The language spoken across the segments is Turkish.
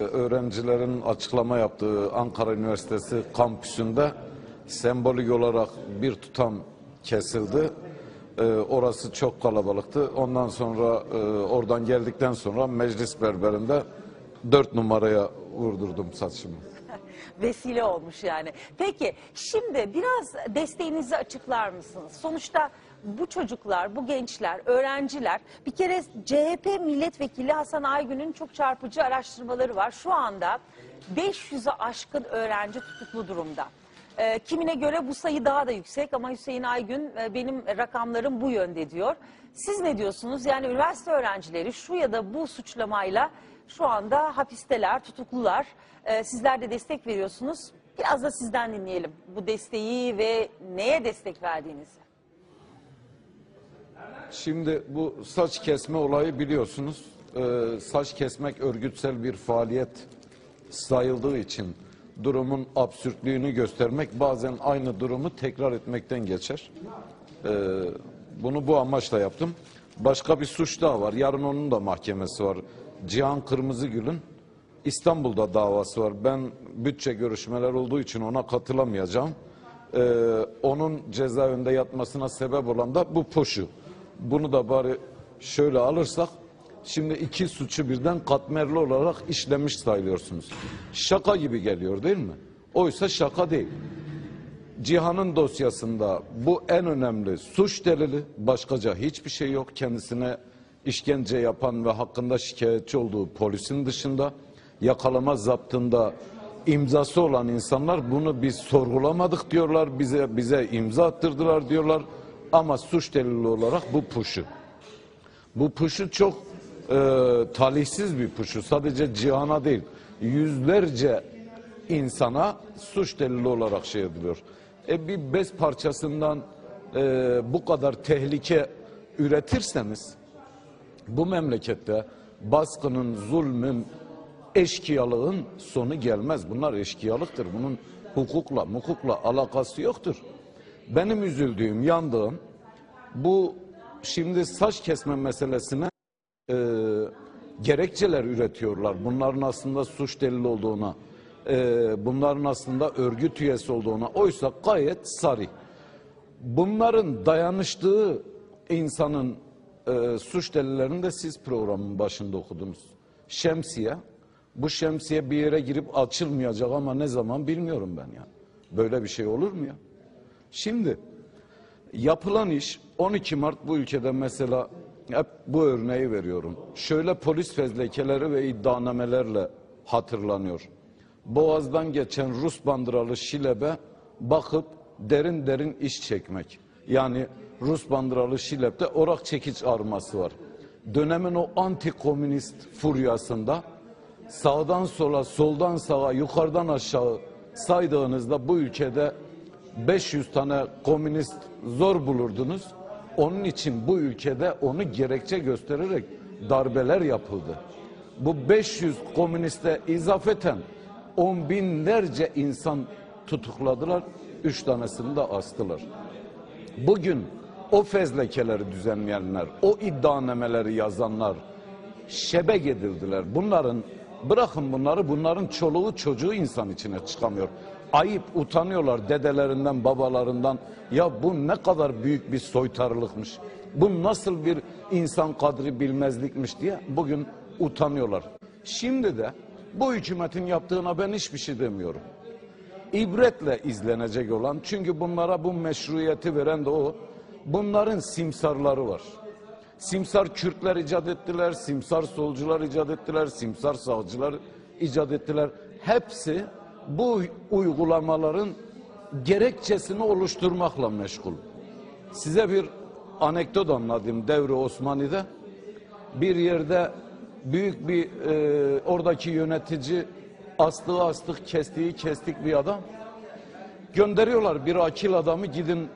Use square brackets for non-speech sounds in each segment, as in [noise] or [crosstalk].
Öğrencilerin açıklama yaptığı Ankara Üniversitesi kampüsünde sembolik olarak bir tutam kesildi. Ee, orası çok kalabalıktı. Ondan sonra e, oradan geldikten sonra meclis berberinde dört numaraya vurdurdum saçımı. [laughs] vesile olmuş yani. Peki şimdi biraz desteğinizi açıklar mısınız? Sonuçta bu çocuklar, bu gençler, öğrenciler bir kere CHP milletvekili Hasan Aygün'ün çok çarpıcı araştırmaları var. Şu anda 500'e aşkın öğrenci tutuklu durumda. Ee, kimine göre bu sayı daha da yüksek ama Hüseyin Aygün e, benim rakamlarım bu yönde diyor. Siz ne diyorsunuz? Yani üniversite öğrencileri şu ya da bu suçlamayla şu anda hapisteler, tutuklular. Ee, sizler de destek veriyorsunuz. Biraz da sizden dinleyelim bu desteği ve neye destek verdiğinizi. Şimdi bu saç kesme olayı biliyorsunuz. Ee, saç kesmek örgütsel bir faaliyet sayıldığı için durumun absürtlüğünü göstermek bazen aynı durumu tekrar etmekten geçer. Ee, bunu bu amaçla yaptım. Başka bir suç daha var. Yarın onun da mahkemesi var. Cihan Kırmızıgül'ün İstanbul'da davası var. Ben bütçe görüşmeler olduğu için ona katılamayacağım. Ee, onun cezaevinde yatmasına sebep olan da bu poşu. Bunu da bari şöyle alırsak şimdi iki suçu birden katmerli olarak işlemiş sayılıyorsunuz. Şaka gibi geliyor değil mi? Oysa şaka değil. Cihan'ın dosyasında bu en önemli suç delili başkaca hiçbir şey yok. Kendisine işkence yapan ve hakkında şikayetçi olduğu polisin dışında yakalama zaptında imzası olan insanlar bunu biz sorgulamadık diyorlar. Bize bize imza attırdılar diyorlar. Ama suç delili olarak bu puşu. Bu puşu çok e, talihsiz bir puşu. Sadece Cihan'a değil yüzlerce insana suç delili olarak şey ediliyor. E bir bez parçasından e, bu kadar tehlike üretirseniz bu memlekette baskının, zulmün, eşkıyalığın sonu gelmez. Bunlar eşkıyalıktır. Bunun hukukla, mukukla alakası yoktur. Benim üzüldüğüm, yandığım bu şimdi saç kesme meselesine e, gerekçeler üretiyorlar. Bunların aslında suç delili olduğuna, e, bunların aslında örgüt üyesi olduğuna. Oysa gayet sarı. Bunların dayanıştığı insanın e, suç delillerini de siz programın başında okudunuz. Şemsiye. Bu şemsiye bir yere girip açılmayacak ama ne zaman bilmiyorum ben ya. Böyle bir şey olur mu ya? Şimdi yapılan iş 12 Mart bu ülkede mesela hep bu örneği veriyorum. Şöyle polis fezlekeleri ve iddianamelerle hatırlanıyor. Boğaz'dan geçen Rus bandıralı Şilep'e bakıp derin derin iş çekmek. Yani Rus bandıralı Şilep'te orak çekiç arması var. Dönemin o anti-komünist furyasında sağdan sola, soldan sağa, yukarıdan aşağı saydığınızda bu ülkede 500 tane komünist zor bulurdunuz. Onun için bu ülkede onu gerekçe göstererek darbeler yapıldı. Bu 500 komüniste izafeten on binlerce insan tutukladılar. Üç tanesini de astılar. Bugün o fezlekeleri düzenleyenler, o iddianameleri yazanlar şebek edildiler. Bunların bırakın bunları bunların çoluğu çocuğu insan içine çıkamıyor. Ayıp utanıyorlar dedelerinden babalarından ya bu ne kadar büyük bir soytarılıkmış. Bu nasıl bir insan kadri bilmezlikmiş diye bugün utanıyorlar. Şimdi de bu hükümetin yaptığına ben hiçbir şey demiyorum. İbretle izlenecek olan çünkü bunlara bu meşruiyeti veren de o. Bunların simsarları var. Simsar Kürtler icat ettiler, simsar solcular icat ettiler, simsar sağcılar icat ettiler. Hepsi bu uygulamaların gerekçesini oluşturmakla meşgul. Size bir anekdot anlatayım devri Osmani'de. Bir yerde büyük bir e, oradaki yönetici astığı astık, kestiği kestik bir adam. Gönderiyorlar bir akil adamı gidin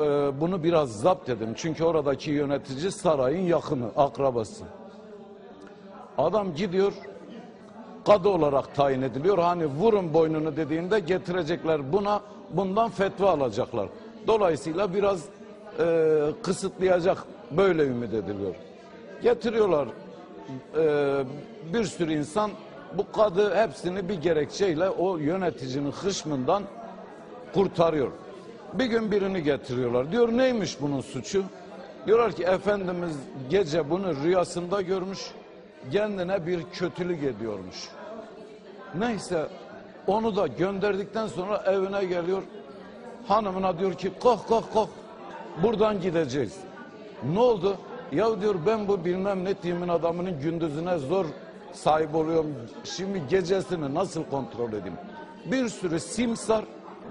e, bunu biraz zapt edin. Çünkü oradaki yönetici sarayın yakını, akrabası. Adam gidiyor kadı olarak tayin ediliyor. Hani vurun boynunu dediğinde getirecekler buna bundan fetva alacaklar. Dolayısıyla biraz e, kısıtlayacak böyle ümit ediliyor. Getiriyorlar e, bir sürü insan Bu kadı hepsini bir gerekçeyle o yöneticinin hışmından kurtarıyor. Bir gün birini getiriyorlar. Diyor neymiş bunun suçu? Diyorlar ki Efendimiz gece bunu rüyasında görmüş. Kendine bir kötülük ediyormuş. Neyse onu da gönderdikten sonra evine geliyor. Hanımına diyor ki kalk kalk kalk buradan gideceğiz. Ne oldu? Ya diyor ben bu bilmem ne timin adamının gündüzüne zor sahip oluyorum. Şimdi gecesini nasıl kontrol edeyim? Bir sürü simsar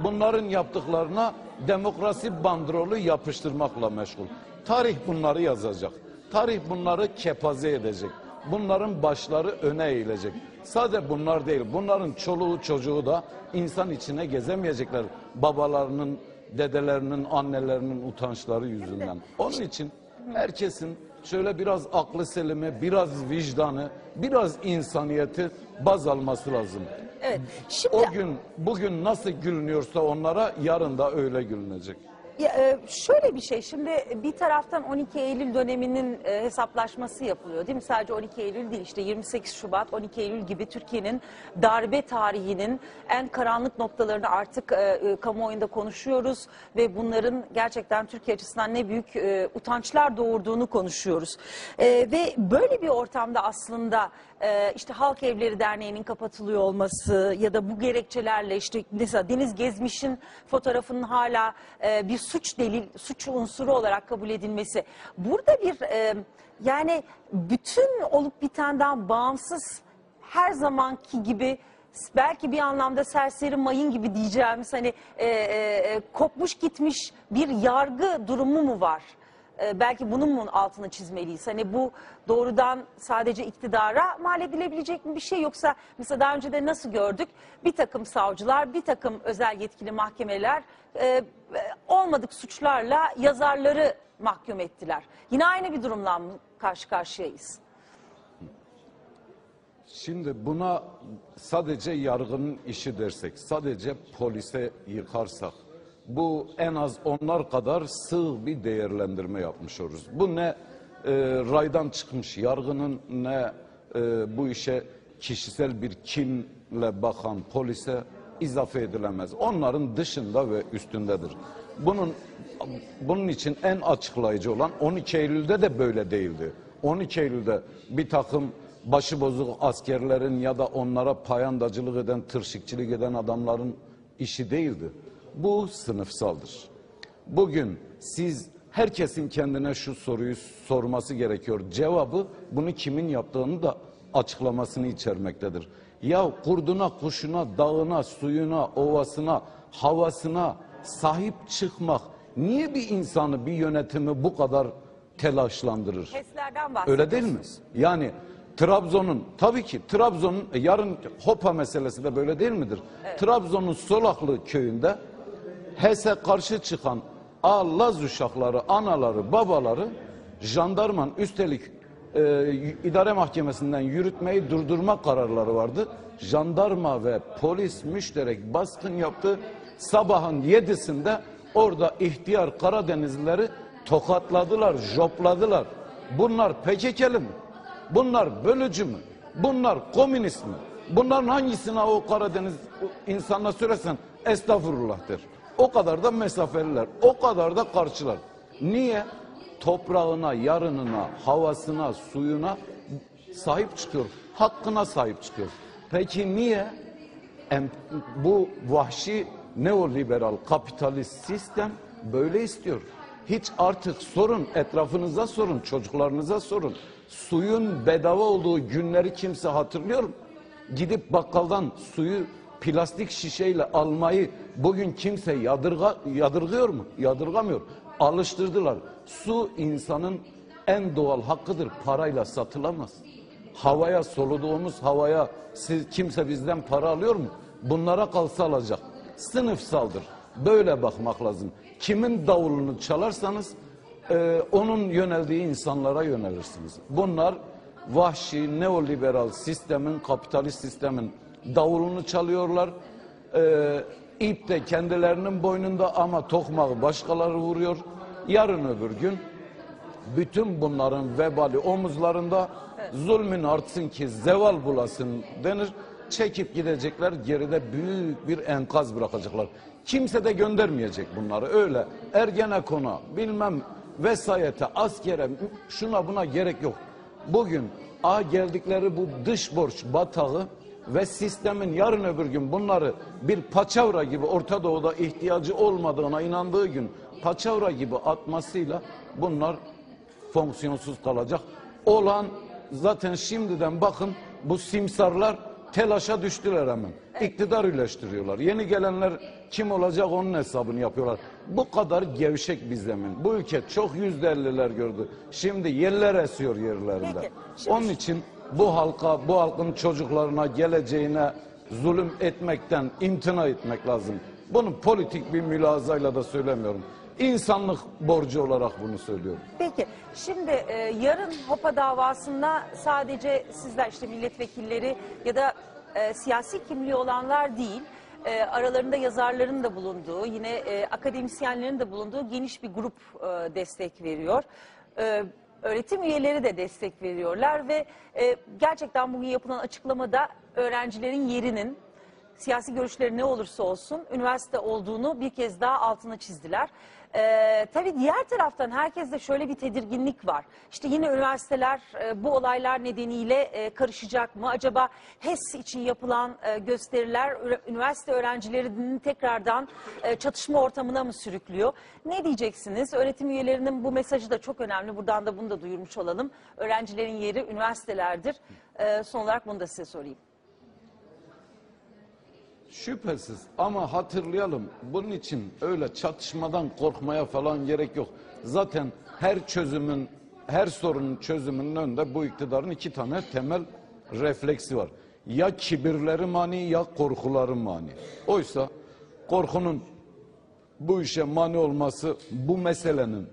bunların yaptıklarına demokrasi bandrolü yapıştırmakla meşgul. Tarih bunları yazacak. Tarih bunları kepaze edecek. Bunların başları öne eğilecek. Sadece bunlar değil. Bunların çoluğu çocuğu da insan içine gezemeyecekler. Babalarının, dedelerinin, annelerinin utançları yüzünden. Onun için herkesin şöyle biraz aklı selimi, biraz vicdanı, biraz insaniyeti baz alması lazım. Evet. Şimdi O gün, bugün nasıl gülünüyorsa onlara yarın da öyle gülünecek. Ya, e, şöyle bir şey şimdi bir taraftan 12 Eylül döneminin e, hesaplaşması yapılıyor değil mi? Sadece 12 Eylül değil işte 28 Şubat, 12 Eylül gibi Türkiye'nin darbe tarihinin en karanlık noktalarını artık e, kamuoyunda konuşuyoruz ve bunların gerçekten Türkiye açısından ne büyük utançlar doğurduğunu konuşuyoruz. Ve böyle bir ortamda aslında işte Halk Evleri Derneği'nin kapatılıyor olması ya da bu gerekçelerle işte mesela Deniz Gezmiş'in fotoğrafının hala bir suç delil, suç unsuru olarak kabul edilmesi. Burada bir e, yani bütün olup bitenden bağımsız her zamanki gibi belki bir anlamda serseri mayın gibi diyeceğimiz hani e, e, e, kopmuş gitmiş bir yargı durumu mu var? E, belki bunun mu altını çizmeliyiz? Hani bu doğrudan sadece iktidara mal edilebilecek mi bir şey yoksa mesela daha önce de nasıl gördük? Bir takım savcılar, bir takım özel yetkili mahkemeler e, olmadık suçlarla yazarları mahkum ettiler. Yine aynı bir durumla mı karşı karşıyayız? Şimdi buna sadece yargının işi dersek, sadece polise yıkarsak, bu en az onlar kadar sığ bir değerlendirme yapmış oluruz. Bu ne e, raydan çıkmış yargının ne e, bu işe kişisel bir kinle bakan polise izafe edilemez. Onların dışında ve üstündedir. Bunun bunun için en açıklayıcı olan 12 Eylül'de de böyle değildi. 12 Eylül'de bir takım başıbozuk askerlerin ya da onlara payandacılık eden, tırşıkçılık eden adamların işi değildi. Bu sınıfsaldır. Bugün siz herkesin kendine şu soruyu sorması gerekiyor. Cevabı bunu kimin yaptığını da açıklamasını içermektedir. Ya kurduna, kuşuna, dağına, suyuna, ovasına, havasına sahip çıkmak niye bir insanı, bir yönetimi bu kadar telaşlandırır? Bahsediyoruz. Öyle değil mi? Yani Trabzon'un tabii ki Trabzon'un e, yarın Hopa meselesi de böyle değil midir? Trabzon'un Solaklı köyünde HES'e karşı çıkan A Laz uşakları, anaları, babaları jandarman üstelik e, idare mahkemesinden yürütmeyi durdurma kararları vardı. Jandarma ve polis müşterek baskın yaptı. Sabahın yedisinde orada ihtiyar Karadenizlileri tokatladılar, jopladılar. Bunlar PKK'lı mı? Bunlar bölücü mü? Bunlar komünist mi? Bunların hangisine o Karadeniz insanına söylesen estağfurullah der. O kadar da mesafeliler, o kadar da karşılar. Niye? Toprağına, yarınına, havasına, suyuna sahip çıkıyor. Hakkına sahip çıkıyor. Peki niye? Bu vahşi neoliberal kapitalist sistem böyle istiyor. Hiç artık sorun etrafınıza sorun, çocuklarınıza sorun. Suyun bedava olduğu günleri kimse hatırlıyor mu? Gidip bakkaldan suyu plastik şişeyle almayı bugün kimse yadırga, yadırgıyor mu? Yadırgamıyor. Alıştırdılar. Su insanın en doğal hakkıdır. Parayla satılamaz. Havaya soluduğumuz havaya siz, kimse bizden para alıyor mu? Bunlara kalsa alacak. Sınıfsaldır. Böyle bakmak lazım. Kimin davulunu çalarsanız e, onun yöneldiği insanlara yönelirsiniz. Bunlar vahşi neoliberal sistemin, kapitalist sistemin davulunu çalıyorlar. E, ip de kendilerinin boynunda ama tokmağı başkaları vuruyor. Yarın öbür gün Bütün bunların vebali omuzlarında zulmün artsın ki zeval bulasın denir. Çekip gidecekler geride büyük bir enkaz bırakacaklar. Kimse de göndermeyecek bunları öyle. Ergenekon'a bilmem vesayete, askere şuna buna gerek yok. Bugün a geldikleri bu dış borç batağı ve sistemin yarın öbür gün bunları bir paçavra gibi Orta Doğu'da ihtiyacı olmadığına inandığı gün paçavra gibi atmasıyla bunlar fonksiyonsuz kalacak. Olan zaten şimdiden bakın bu simsarlar telaşa düştüler hemen. İktidar üleştiriyorlar. Yeni gelenler kim olacak onun hesabını yapıyorlar. Bu kadar gevşek bir zemin. Bu ülke çok yüzde elliler gördü. Şimdi yerler esiyor yerlerinde. Peki, şimdi- Onun için bu halka, bu halkın çocuklarına, geleceğine zulüm etmekten imtina etmek lazım. Bunu politik bir mülazayla da söylemiyorum. İnsanlık borcu olarak bunu söylüyorum. Peki şimdi e, yarın Hopa davasında sadece sizler işte milletvekilleri ya da e, siyasi kimliği olanlar değil e, aralarında yazarların da bulunduğu yine e, akademisyenlerin de bulunduğu geniş bir grup e, destek veriyor. E, öğretim üyeleri de destek veriyorlar ve e, gerçekten bugün yapılan açıklamada öğrencilerin yerinin siyasi görüşleri ne olursa olsun üniversite olduğunu bir kez daha altına çizdiler. Ee, tabii diğer taraftan herkeste şöyle bir tedirginlik var. İşte yine üniversiteler e, bu olaylar nedeniyle e, karışacak mı? Acaba HES için yapılan e, gösteriler üniversite öğrencilerinin tekrardan e, çatışma ortamına mı sürüklüyor? Ne diyeceksiniz? Öğretim üyelerinin bu mesajı da çok önemli. Buradan da bunu da duyurmuş olalım. Öğrencilerin yeri üniversitelerdir. E, son olarak bunu da size sorayım. Şüphesiz ama hatırlayalım bunun için öyle çatışmadan korkmaya falan gerek yok. Zaten her çözümün, her sorunun çözümünün önünde bu iktidarın iki tane temel refleksi var. Ya kibirleri mani ya korkuları mani. Oysa korkunun bu işe mani olması bu meselenin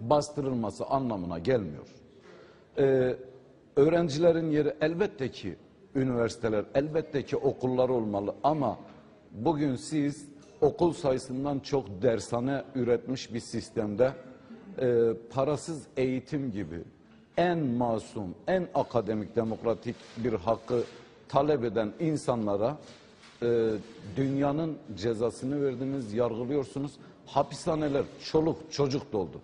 bastırılması anlamına gelmiyor. Ee, öğrencilerin yeri elbette ki üniversiteler, elbette ki okullar olmalı ama bugün siz okul sayısından çok dershane üretmiş bir sistemde e, parasız eğitim gibi en masum, en akademik, demokratik bir hakkı talep eden insanlara e, dünyanın cezasını verdiniz, yargılıyorsunuz. Hapishaneler çoluk çocuk doldu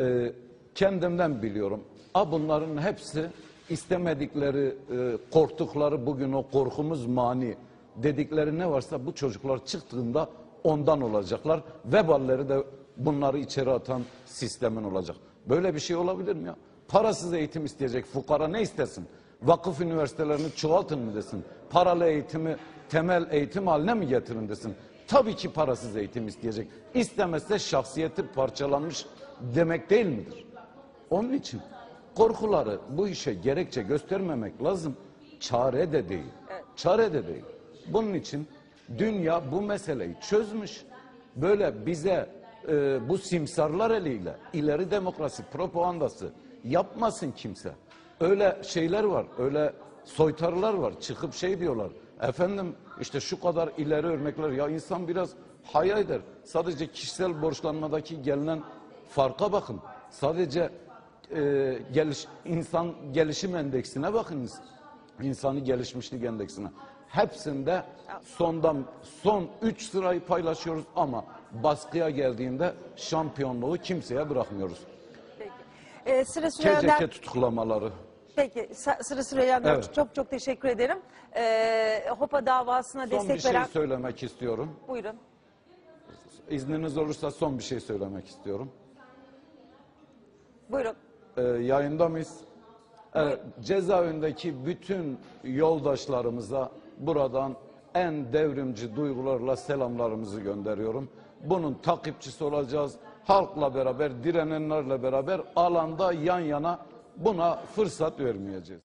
e, kendimden biliyorum. A bunların hepsi istemedikleri, e, korktukları bugün o korkumuz mani dedikleri ne varsa bu çocuklar çıktığında ondan olacaklar. Veballeri de bunları içeri atan sistemin olacak. Böyle bir şey olabilir mi ya? Parasız eğitim isteyecek fukara ne istesin? Vakıf üniversitelerini çoğaltın mı desin? Paralı eğitimi temel eğitim haline mi getirin desin? Tabii ki parasız eğitim isteyecek. İstemezse şahsiyeti parçalanmış demek değil midir? Onun için korkuları bu işe gerekçe göstermemek lazım. Çare de değil. Çare de değil. Bunun için dünya bu meseleyi çözmüş. Böyle bize e, bu simsarlar eliyle ileri demokrasi propagandası yapmasın kimse. Öyle şeyler var, öyle soytarılar var. Çıkıp şey diyorlar. Efendim işte şu kadar ileri örnekler. Ya insan biraz haya eder. Sadece kişisel borçlanmadaki gelinen farka bakın. Sadece e, geliş, insan gelişim endeksine bakınız. İnsani gelişmişlik endeksine. Hepsinde sondan son 3 sırayı paylaşıyoruz ama baskıya geldiğinde şampiyonluğu kimseye bırakmıyoruz. Peki. Ee, sıra Süreyya'dan... KCK tutuklamaları. Peki sıra Süreyya'dan Evet. çok çok teşekkür ederim. Ee, Hopa davasına Son destek bir şey veren... söylemek istiyorum. Buyurun. İzniniz olursa son bir şey söylemek istiyorum. Buyurun. Ee, yayında mıyız? Evet, cezaevindeki bütün yoldaşlarımıza buradan en devrimci duygularla selamlarımızı gönderiyorum. Bunun takipçisi olacağız. Halkla beraber, direnenlerle beraber alanda yan yana buna fırsat vermeyeceğiz.